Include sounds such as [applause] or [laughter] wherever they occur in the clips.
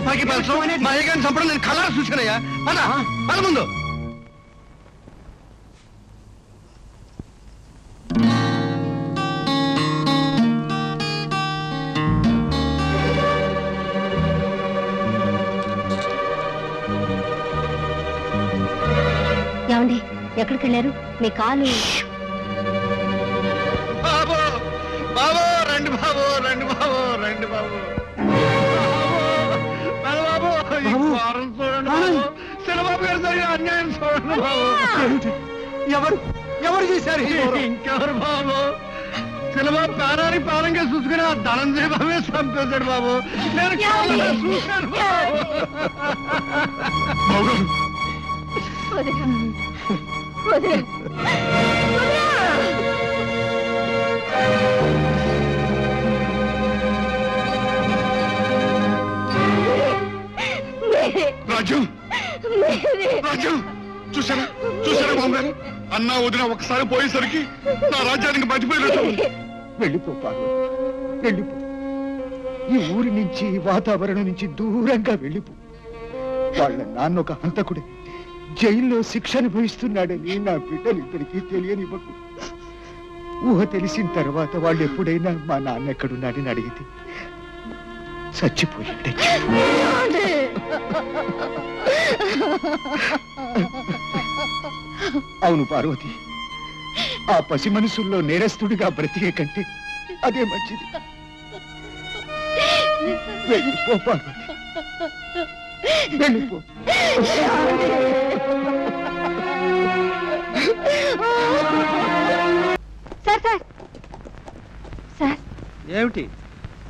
తుపాకీ పేల్చడం మా అయ్యగారిని చంపడం నేను కలర్ చూశానయ్యా పద పద ముందు. ఏమండి ఎక్కడికి వెళ్ళారు మీ కాలు అన్యాయం చూడండి బాబు ఎవరు? ఎవరు చేశారు ఈ ఘోరం? ఇంకెవరు బాబు? శిలబాబు ప్రాణానికి ప్రాణంగా చూసుకుని ఆ ధనంజయ బాబే చంపేశాడు బాబు. నేను కళ్ళారా చూశాను. బాబు. అన్నా వదిన ఒకసారి పోయేసరికి నా రాజ్యానికి మర్చిపోయినట్టు వెళ్ళిపో పార్వతి. వెళ్ళిపో. ఈ ఊరి నుంచి ఈ వాతావరణం నుంచి దూరంగా వెళ్ళిపో. వాళ్ళ నాన్న ఒక హంతకుడే. జైల్లో శిక్ష అనుభవిస్తున్నాడని నా బిడ్డలు ఇద్దరికి తెలియనివ్వకు. ఊహ తెలిసిన తర్వాత వాళ్ళు ఎప్పుడైనా మా నాన్న ఎక్కడున్నాడని అడిగితే చచ్చిపోయాడే. అవును పార్వతి. ఆ పసి మనసుల్లో నేరస్తుడిగా బ్రతికే కంటే అదే మంచిది. వెళ్ళిపో పార్వతి. వెళ్ళిపో. Sir sir. సార్. ఏమిటి?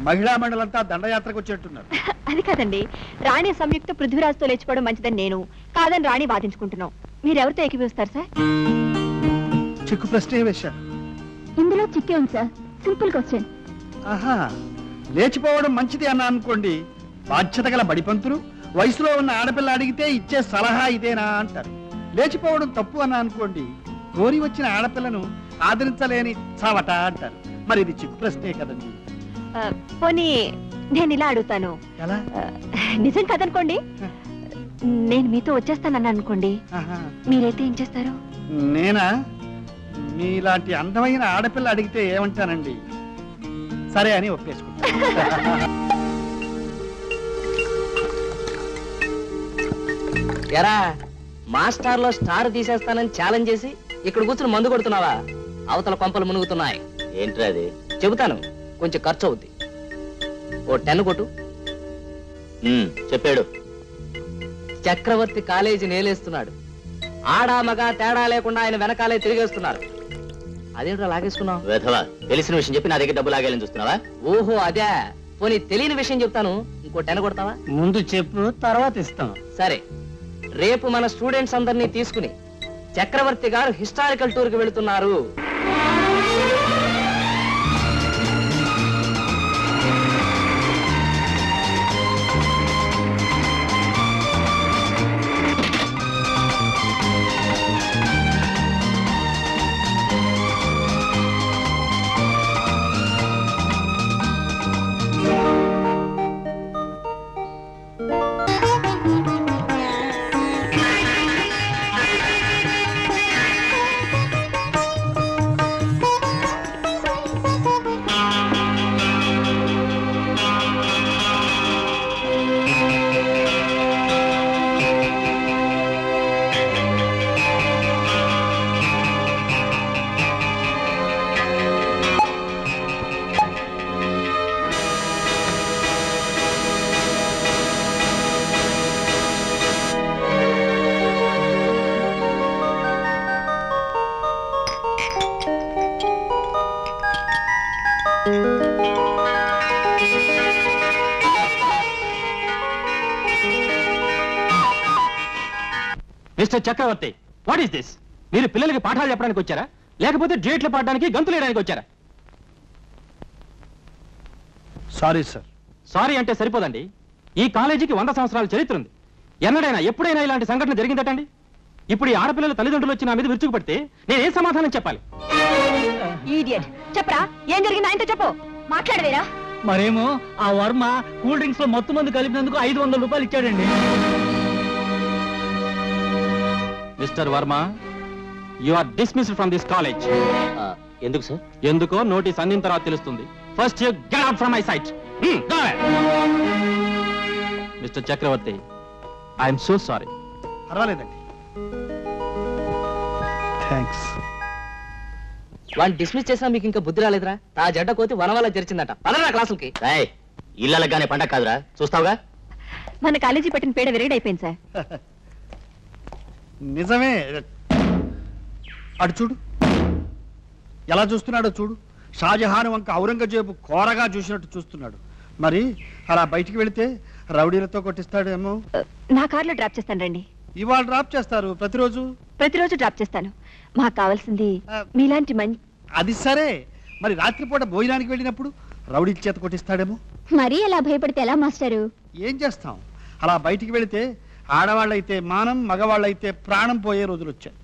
మహిళా మండలంతా దండయాత్రకు వచ్చేట్టున్నారు. [laughs] అది కాదండి. రాణి సంయుక్త పృథ్వీరాజ్తో లేచిపోవడం మంచిదని నేను కాదని రాణి వాదించుకుంటున్నాం. మీరెవరితో ఏకీపిస్తారు సార్? చిక్కు ప్రశ్నే వేశారు. ఇందులో చిక్కే ఉంది సార్. Simple question. ఆహా లేచిపోవడం మంచిది అన్నా అనుకోండి. బాధ్యత గల బడిపంతులు వయసులో ఉన్న ఆడపిల్ల అడిగితే ఇచ్చే సలహా ఇదేనా అంటారు. లేచిపోవడం తప్పు అన్నా అనుకోండి కోరి వచ్చిన ఆడపిల్లను ఆదరించలేని చావట అంటారు. మరి ఇది చిక్కు ప్రశ్నే కదండి. పోనీ నేను ఇలా అడుగుతాను. ఎలా? ఆ, నిజం కాదనుకోండి. నేను మీతో వచ్చేస్తానని అనుకోండి ఆహా. మీరైతే ఏం చేస్తారు? నేనా? మీలాంటి అందమైన ఆడపిల్ల అడిగితే ఏమంటానండి? సరే అని ఒప్పేసుకుంటా. [laughs] ఎరా మాస్టార్లో స్టార్ తీసేస్తానని ఛాలెంజ్ చేసి ఇక్కడ కూర్చుని మందు కొడుతున్నావా? అవతల కొంపలు మునుగుతున్నాయి. ఏంట్రా అది? చెబుతాను. కొంచెం ఖర్చు అవుద్ది. ఓ టెన్ కొట్టు. చెప్పాడు. చక్రవర్తి కాలేజీ నేలేస్తున్నాడు. ఆడా మగ తేడా లేకుండా ఆయన వెనకాలే తిరిగేస్తున్నారు. అదేంట్రా లాగేసుకున్నావు? వెధవా తెలిసిన విషయం చెప్పి నా దగ్గర డబ్బు లాగాలని చూస్తున్నావా? ఓహో అదే. పోనీ తెలియని విషయం చెప్తాను. ఇంకో టెన్ కొడతావా? ముందు చెప్పు తర్వాత ఇస్తాం. సరే. రేపు మన స్టూడెంట్స్ అందరినీ తీసుకుని చక్రవర్తి గారు హిస్టారికల్ టూర్కి వెళుతున్నారు. Mister Chakravarthi what is this మీరు పిల్లలకి పాఠాలు చెప్పడానికి వచ్చారా? లేకపోతే డేట్లు పాడడానికి గంతులు వేయడానికి వచ్చారా? సారీ సార్ సారీ అంటే సరిపోదండి. ఈ కాలేజీకి వంద సంవత్సరాల చరిత్ర ఉంది. ఎన్నడైనా ఎప్పుడైనా ఇలాంటి సంఘటన జరిగిందటండి? ఇప్పుడు ఈ ఆడపిల్లల తల్లిదండ్రులు వచ్చి నా మీద విరుచుకుపడితే నేను ఏం సమాధానం చెప్పాలి? ఈడియట్ చెప్పరా? ఏం జరిగింది? ఆయనతో చెప్పు. మాట్లాడవేరా. మరేమో ఆ వర్మ కూల్ డ్రింక్స్లో మొత్తం మంది కలిపినందుకు ఐదు వందల రూపాయలు ఇచ్చాడండి. Mister Varma you are dismissed from this college ఎందుకు సార్? ఎందుకో నోటీస్ అందిన తర్వాత తెలుస్తుంది. First you get out from my sight mister Chakravarthi I'm so sorry పర్వాలేదండి. థ్యాంక్స్ వాడిని డిస్మిస్ చేసినా మీకు ఇంకా బుద్ధి రాలేదురా? ఆ జడ్డ కోతి వన వల్ల తెరిచిందట. పదరా క్లాసులకి. రాయ్ ఇళ్ళగానే పండగ కాదురా. చూస్తావుగా? మన కాలేజీ పెట్టిన పేడ విరగడైపోయింది సార్. నిజమే. అటు చూడు. ఎలా చూస్తున్నాడో చూడు. షాజహాన్ వంక ఔరంగజేబు కోరగా చూసినట్టు చూస్తున్నాడు. మరి అలా బయటికి వెళితే రౌడీలతో కొట్టిస్తాడేమో? నా కార్లో డ్రాప్ చేస్తాను రండి. ఇవాళ డ్రాప్ చేస్తారు. ప్రతిరోజు? ప్రతిరోజు డ్రాప్ చేస్తాను. మాకు కావాల్సింది. మీలాంటి మంచి అది సరే. మరి రాత్రిపూట భోజనానికి వెళ్ళినప్పుడు రౌడీల చేత కొట్టిస్తాడేమో? మరీ అలా భయపడితే ఎలా మాస్టారు? ఏం చేస్తాం? అలా బయటికి వెళితే ఆడవాళ్ళైతే మానం మగవాళ్ళైతే ప్రాణం పోయే రోజులు వచ్చాయి.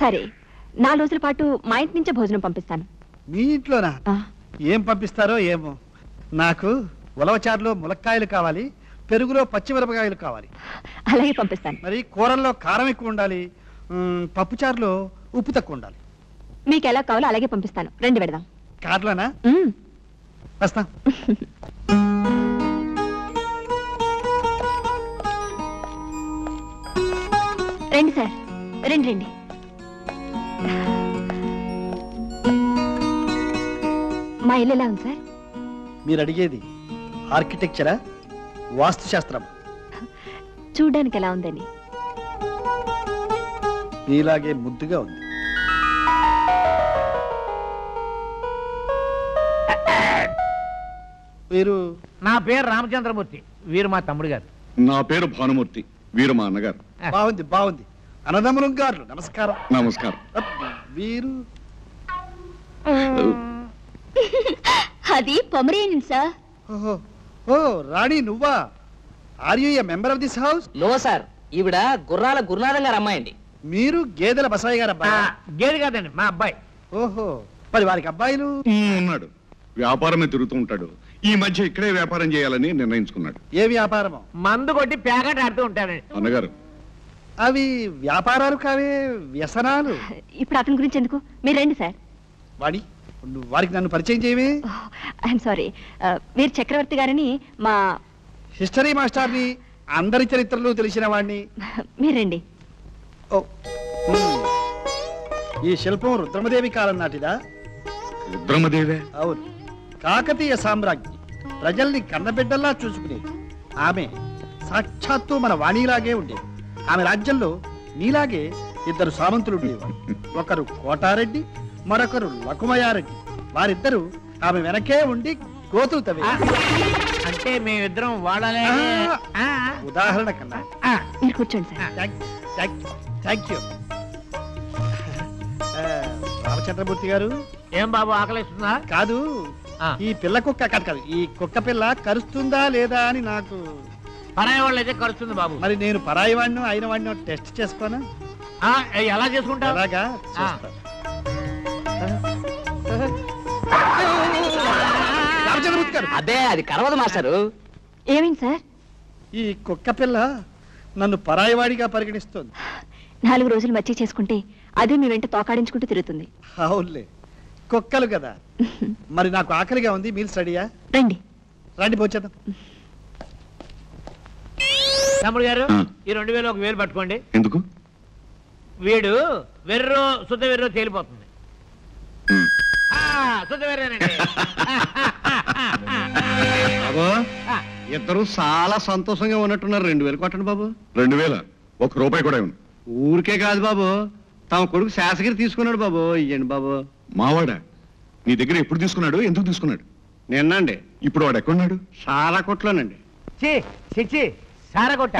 సరే. నాలుగు రోజుల పాటు మా ఇంటి నుంచే భోజనం పంపిస్తాను. మీ ఇంట్లోనా? ఏం పంపిస్తారో ఏమో. నాకు ఉలవచారులో ములక్కాయలు కావాలి పెరుగులో పచ్చిమిరపకాయలు కావాలి. అలాగే పంపిస్తాను. మరి కూరల్లో కారం ఎక్కువ ఉండాలి పప్పుచారులో ఉప్పు తక్కువ ఉండాలి. మీకు ఎలా కావాలో అలాగే పంపిస్తాను. రండి పెడదాం. కార్లోనా. వస్తాం. రండి సార్. రండి రండి. మా ఇల్లు ఎలా ఉంది సార్? మీరు అడిగేది ఆర్కిటెక్చరా? వాస్తుశాస్త్రం చూడ్డానికి ఎలా ఉందని. నీలాగే ముద్దుగా ఉంది. మీరు నా పేరు రామచంద్రమూర్తి. వీరు మా తమ్ముడు గారు. నా పేరు భానుమూర్తి. వీరు మా అన్నగారు. బాగుంది బాగుంది. అన్నదమ్ములం గారు నమస్కారం. నమస్కారం. వీరు? [laughs] అది పొమరేనియన్ సార్. ఓహో ఓ రాణి నువ్వా? Are you a member of this house no sir? ఈవిడ గుర్రాల గురునాథం గారు అమ్మాయండి. మీరు గేదెల బసాయి గారు అబ్బాయి? గేది కాదండి మా అబ్బాయి. ఓహో మరి వారికి అబ్బాయిలు? ఉన్నాడు. వ్యాపారమే తిరుగుతూ ఉంటాడు. ఈ మధ్య ఇక్కడే వ్యాపారం చేయాలని నిర్ణయించుకున్నాడు. ఏ వ్యాపారమో? మందు కొట్టి ప్యాకెట్ ఆడుతూ ఉంటాడండి అన్నగారు. అవి వ్యాపారాలు కావే వ్యసనాలు. ఇప్పుడు అతని గురించి ఎందుకు? మీరు రండి సార్. వాడి వారికి నన్ను పరిచయం చేయవే. I'm sorry. వీరు చక్రవర్తి గారని మా హిస్టరీ మాస్టర్ని అందరి చరిత్రలు తెలిసిన వాడిని మీరు రండి. ఓ. ఉమ్. ఈ శిల్పం రుద్రమదేవి కాలం నాటిదా? రుద్రమదేవే? అవును. కాకతీయ సామ్రాజ్ఞి ప్రజల్ని కన్నబిడ్డల్లా చూసుకునేది. ఆమె సాక్షాత్తు మన వాణిలాగే ఉండేది. ఆమె రాజ్యంలో నీలాగే ఇద్దరు సామంతులు ఉండేవారు. [laughs] ఒకరు కోటారెడ్డి మరొకరు లకుమయారెడ్డి వారిద్దరూ ఆమె వెనకే ఉండి గోతులు తవ్వే అంటే మేమిద్దరం ఆ. ఉదాహరణ కన్నా. మీరు కూర్చోండి సార్. థ్యాంక్ యూ [laughs] రామచంద్రమూర్తి గారు? ఏం బాబు ఆకలిస్తుందా? కాదు. ఆ. ఈ పిల్ల కుక్క కాదు కాదు. ఈ కుక్క పిల్ల కరుస్తుందా లేదా అని నాకు పరాయి వాళ్ళు అయితే కలుస్తుంది బాబు. మరి నేను పరాయి వాడినో అయిన వాడినో టెస్ట్ చేసుకోనా? ఆ, ఎలా చేసుకుంటావు? ఎలాగా? చూస్తా. రామచంద్రమూర్తి గారు. అదే అది కరవదు మాస్టారు. ఏమైంది సార్? ఈ కుక్క పిల్ల నన్ను పరాయివాడిగా పరిగణిస్తోంది. నాలుగు రోజులు మచ్చి చేసుకుంటే అదే మీ వెంట తోకాడించుకుంటూ తిరుగుతుంది. అవునులే. కుక్కలు కదా. మరి నాకు ఆకలిగా ఉంది మీల్స్ రెడీయా? రండి. రండి పోచేద్దాం తమ్ముడు గారు ఆ. ఈ రెండు వేలు ఒక వేలు పట్టుకోండి. ఎందుకు? వీడు వెర్రో శుద్ధ వెర్రో తేలిపోతుంది. ఉమ్. ఆ, శుద్ధ వెర్రేనండి. బాబు ఆ, ఇద్దరు చాలా సంతోషంగా ఉన్నట్టున్నారు. రెండు వేలు కొట్టండి బాబు. రెండు వేల. ఒక రూపాయి కూడా ఇవ్వను ఊరికే కాదు బాబు. తమ కొడుకు శాసగిరి తీసుకున్నాడు బాబు. ఇయ్యండి బాబు. మావాడా? నీ దగ్గర ఎప్పుడు తీసుకున్నాడు? ఎందుకు తీసుకున్నాడు? నిన్నండి. ఇప్పుడు వాడు ఎక్కడున్నాడు సారా కొట్లోనండి. సారగొట్ట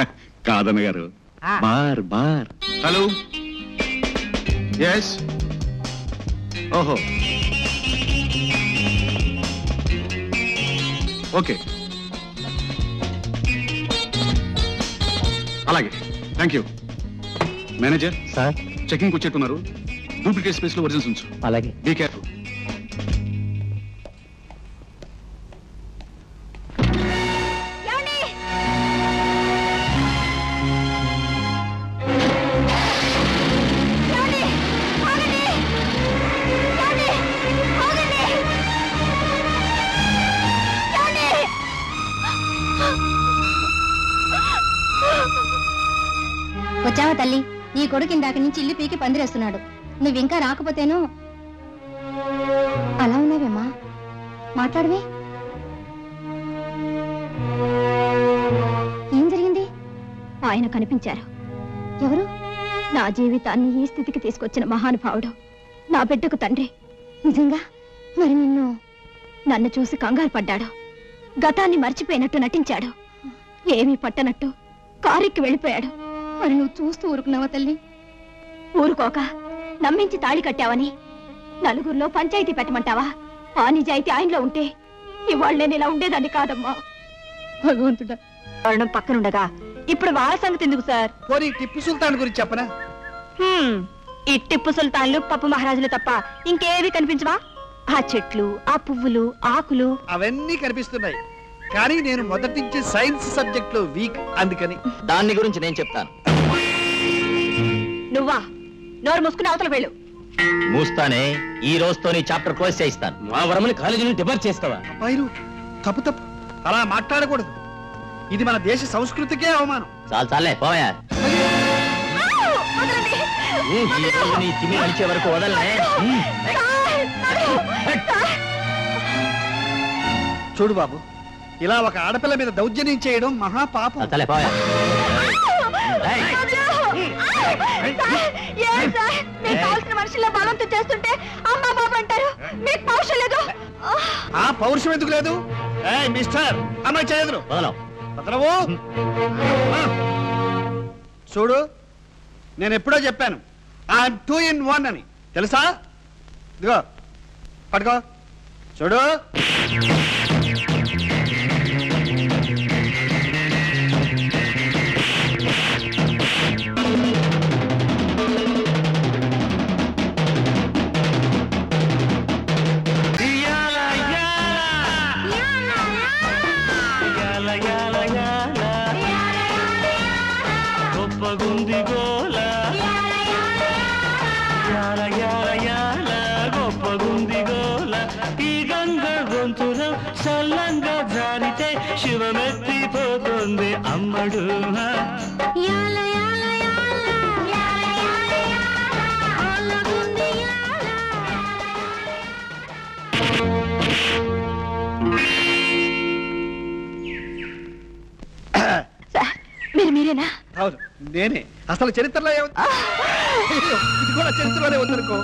కాదన్న గారు ఆ. బార్ బార్. హలో. ఎస్ ఓహో. ఓకే. అలాగే. Thank you manager? Sir. Checking వచ్చేట్టున్నారు. Duplicate స్పేస్లో ఒరిజినల్స్ ఉంచు. అలాగే. బీ కేర్ఫుల్ వచ్చావా తల్లి? నీ కొడుకు ఇందాక నుంచి ఇల్లు పీకి పందిరేస్తున్నాడు. నువ్వింకా రాకపోతేను అలా ఉన్నావేమ్మా మాట్లాడవే. ఏం జరిగింది? ఆయన కనిపించారు. ఎవరు? నా జీవితాన్ని ఈ స్థితికి తీసుకొచ్చిన మహానుభావుడు. నా బిడ్డకు తండ్రి. నిజంగా? మరి నిన్ను నన్ను చూసి కంగారు పడ్డాడు. గతాన్ని మర్చిపోయినట్టు నటించాడు. ఏమీ పట్టనట్టు కారెక్కి వెళ్ళిపోయాడు. మరి నువ్వు చూస్తూ ఊరుకున్నావా తల్లి? ఊరుకోక నమ్మించి తాళి కట్టావని. నలుగురిలో పంచాయతీ పెట్టమంటావా? ఆ నిజాయితీ ఆయనలో ఉంటే ఇవాళ నేను ఇలా ఉండేదాన్ని కాదమ్మా. భగవంతుడా. మరణం పక్కనుండగా ఇప్పుడు వాళ్ళ సంగతి ఎందుకు సార్? పోనీ టిప్పు సుల్తాన్ గురించి చెప్పనా? హ్మ్, ఈ టిప్పు సుల్తాన్లు పప్పు మహారాజులు తప్ప ఇంకేవి కనిపించవా? ఆ చెట్లు ఆ పువ్వులు ఆకులు. అవన్నీ కనిపిస్తున్నాయి. కానీ నేను మొదటి నుంచి సైన్స్ సబ్జెక్ట్లో వీక్ అందుకని. దాన్ని గురించి నేను చెప్తాను. నువ్వా? నోరు మూసుకుని అవతల వెళ్ళు. మూస్తానే ఈ రోజుతో నీ చాప్టర్ క్లోజ్ చేయిస్తాను. మా వరమని కాలేజీ నుండి డిబార్ చేస్తావా? అబ్బాయిలు తప్పు తప్పు. అలా మాట్లాడకూడదు. ఇది మన దేశ సంస్కృతికే అవమానం. చాలు చాలే పోయా నీ తిమి వరకు వదలనే. చూడు బాబు ఇలా ఒక ఆడపిల్ల మీద దౌర్జన్యం చేయడం మహాపాపం చాలే పోయా మీకు కావాల్సిన మనుషుల్లో బలవంతం చేస్తుంటే అమ్మా బాబు అంటారు. మీకు పౌరుషం లేదు. ఆ పౌరుషం ఎందుకు లేదు? ఏ మిస్టర్ అమ్మాయి వదలవు. ఆ. చూడు నేను ఎప్పుడో చెప్పాను. ఐఎమ్ టూ ఇన్ వన్ అని. తెలుసా? ఇదిగో పట్టుకో. చూడు. మీరు మీరేనా? అవును నేనే. అసలు చరిత్రలో ఏమో ఇది కూడా చరిత్రలోనే ఉందనుకో.